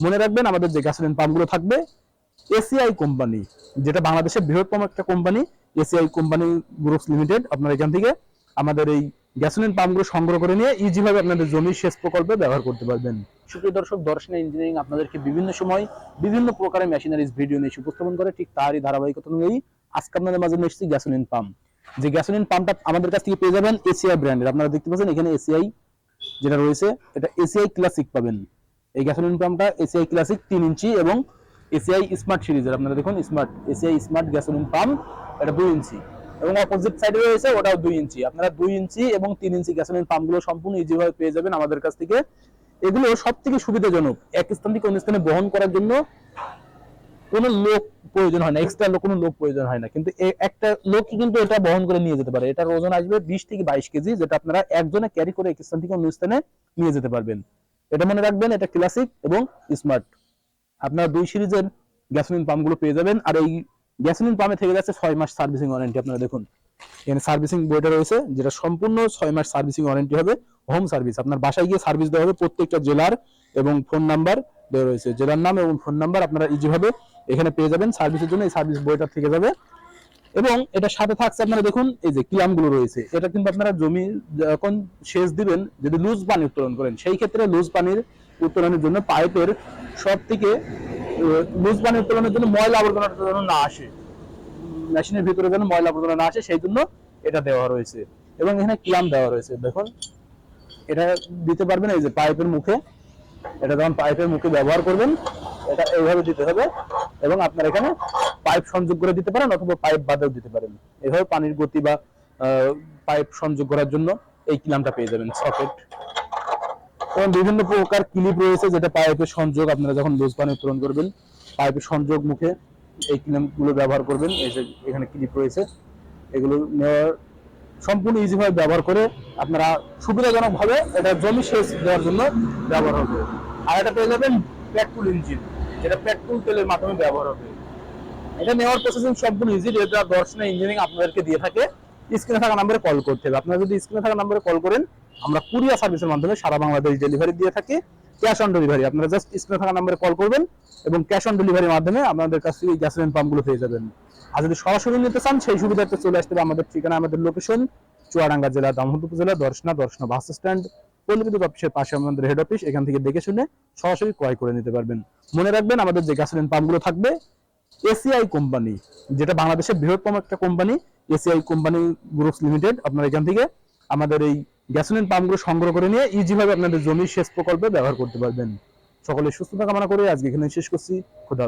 মনে রাখবেন আমাদের যে গ্যাসোলিন পাম্পগুলো থাকবে এসিআই কোম্পানি যেটা বাংলাদেশের বৃহত্তম একটা company ACI company groups limited আপনার এখান থেকে আমাদের এই গ্যাসোলিন পাম্পগুলো সংগ্রহ করে নিয়ে ইজি ভাবে আপনাদের জমির সেচ প্রকল্পে ব্যবহার করতে পারবেন। সুপ্রিয় দর্শক, দর্শন ইঞ্জিনিয়ারিং আপনাদেরকে বিভিন্ন সময় বিভিন্ন প্রকারের মেশিনারিজ ভিডিও নিয়ে উপস্থাপন করে, ঠিক তারই ধারাবাহিকতা অনুযায়ী আজকে আপনাদের মাঝে নিয়ে এসেছি গ্যাসোলিন পাম্প যে গ্যাসোলিন পাম্পটা আমাদের কাছ থেকে পেয়ে যাবেন এসিআই ব্র্যান্ডের আপনারা দেখতে পাচ্ছেন এখানে এসিআই যেটা রয়েছে, এটা এসিআই ক্লাসিক পাবেন। এই গ্যাসোলিন পাম্পটা এসিআই ক্লাসিক তিন ইঞ্চি এবং এসিআই স্মার্ট সিরিজের আপনারা দেখুন smart ACI smart gasoline pump এটা দুই ইঞ্চি। এবং অপোজিট সাইডে রয়েছে, ওটাও দুই ইঞ্চি। আপনারা দুই ইঞ্চি এবং তিন ইঞ্চি গ্যাসোলিন পাম্পগুলো সম্পূর্ণ ইজি ভাবে পেয়ে যাবেন আমাদের কাছ থেকে। এগুলো সব থেকে সুবিধাজনক, এক স্থান থেকে অন্য স্থানে বহন করার জন্য কোনো লোক প্রয়োজন হয় না এক্সট্রা লোক, কোনো লোক প্রয়োজন হয় না। কিন্তু একটা লোক কিন্তু এটা বহন করে নিয়ে যেতে পারে। এটার ওজন আসবে বিশ থেকে বাইশ কেজি, যেটা আপনারা একজনে ক্যারি করে এক স্থান থেকে অন্য স্থানে নিয়ে যেতে পারবেন। এটা মনে রাখবেন, এটা ক্লাসিক এবং স্মার্ট আপনারা দুই সিরিজের গ্যাসোলিন পাম্পগুলো পেয়ে যাবেন, আর এই গ্যাসোলিন পাম্পে থেকে যাচ্ছে ছয় মাস সার্ভিসিং ওয়ারেন্টি আপনারা দেখুন। এখানে সার্ভিসিং বইটা রয়েছে, যেটা সম্পূর্ণ ছয় মাস সার্ভিসিং ওয়ারেন্টি হবে হোম সার্ভিস আপনার বাসায় গিয়ে সার্ভিস দেওয়া হবে প্রত্যেকটা জেলার এবং ফোন নাম্বার দেওয়া রয়েছে। জেলার নাম এবং ফোন নাম্বার আপনারা ইজি ভাবে এখানে পেয়ে যাবেন। সার্ভিসের জন্য এই সার্ভিস বইটা থেকে যাবে। এবং এটা সাথে থাকছে আপনারা দেখুন, এই যে কিলামগুলো রয়েছে, এটা কিন্তু আপনারা জমি, যখন সেচ দিবেন, যদি লুজ পানি উত্তোলন করেন, সেই ক্ষেত্রে লুজ পানির উত্তোলনের জন্য পাইপের সব থেকে লুজ পানি উত্তোলনের জন্য ময়লা আবর্জনাটা যেন না আসে, মেশিনের ভিতরে যেন ময়লা আবর্জনা না আসে, সেই জন্য এটা দেওয়া রয়েছে। এবং এখানে কিলাম দেওয়া রয়েছে, দেখুন, এটা দিতে পারবেন, এই যে পাইপের মুখে, এটা যখন পাইপের মুখে ব্যবহার করবেন এটা এইভাবে দিতে হবে এবং আপনার এখানে পাইপ সংযোগ করে দিতে পারেন অথবা পাইপ বাদেও দিতে পারেন। এভাবে পানির গতি বা পাইপ সংযোগ করার জন্য এই পেয়ে যাবেন, সকেট। এবং বিভিন্ন প্রকার ক্লিপ রয়েছে যেটা পাইপের সংযোগ আপনারা যখন লুজ পানি উত্তোলন করবেন, পাইপের সংযোগ মুখে এই ব্যবহার করবেন। এই যে এখানে ক্লিপ রয়েছে, এগুলো নেওয়ার সম্পূর্ণ ইজি ভাবে ব্যবহার করে আপনারা সুবিধাজনক ভাবে এটা জমি সেচ দেওয়ার জন্য ব্যবহার হবে। আর এটা পেয়ে যাবেন পেট্রোল ইঞ্জিন যেটা পেট্রোল তেলের মাধ্যমে ব্যবহার হবে। এটা নেওয়ার প্রসেসিং সম্পূর্ণ ইজি যেটা দর্শনা ইঞ্জিনিয়ারিং আপনাদেরকে দিয়ে থাকে স্ক্রিনে থাকা নাম্বারে কল করতে হবে। আপনারা যদি স্ক্রিনে থাকা নাম্বারে কল করেন, আমরা কুরিয়ার সার্ভিসের মাধ্যমে সারা বাংলাদেশ ডেলিভারি দিয়ে থাকি ক্যাশ অন ডেলিভারি আপনারা জাস্ট স্ক্রিনে থাকা নাম্বারে কল করবেন এবং ক্যাশ অন ডেলিভারির মাধ্যমে আপনাদের কাছ থেকে গ্যাসোলিন পাম্পগুলো পেয়ে যাবেন। আর যদি সরাসরি নিতে চান, সেই সুবিধাটা চলে আসতে হবে আমাদের ঠিকানা, আমাদের লোকেশন চুয়াডাঙ্গা জেলা দামোদর উপজেলা দর্শনা দর্শনা বাস স্ট্যান্ড পল্লী বিদ্যুৎ অফিসের পাশে আমাদের হেড অফিস এখান থেকে দেখে শুনে সরাসরি ক্রয় করে নিতে পারবেন। মনে রাখবেন, আমাদের যে গ্যাসোলিন পাম্পগুলো থাকবে এসিআই কোম্পানি যেটা বাংলাদেশের বৃহত্তম একটা company ACI company groups limited আপনার এখান থেকে আমাদের এই গ্যাসোলিন পাম্পগুলো সংগ্রহ করে নিয়ে ইজি ভাবে আপনাদের জমির সেচ প্রকল্পে ব্যবহার করতে পারবেন। সকলে সুস্থতা কামনা করে আজকে এখানে শেষ করছি। খুদা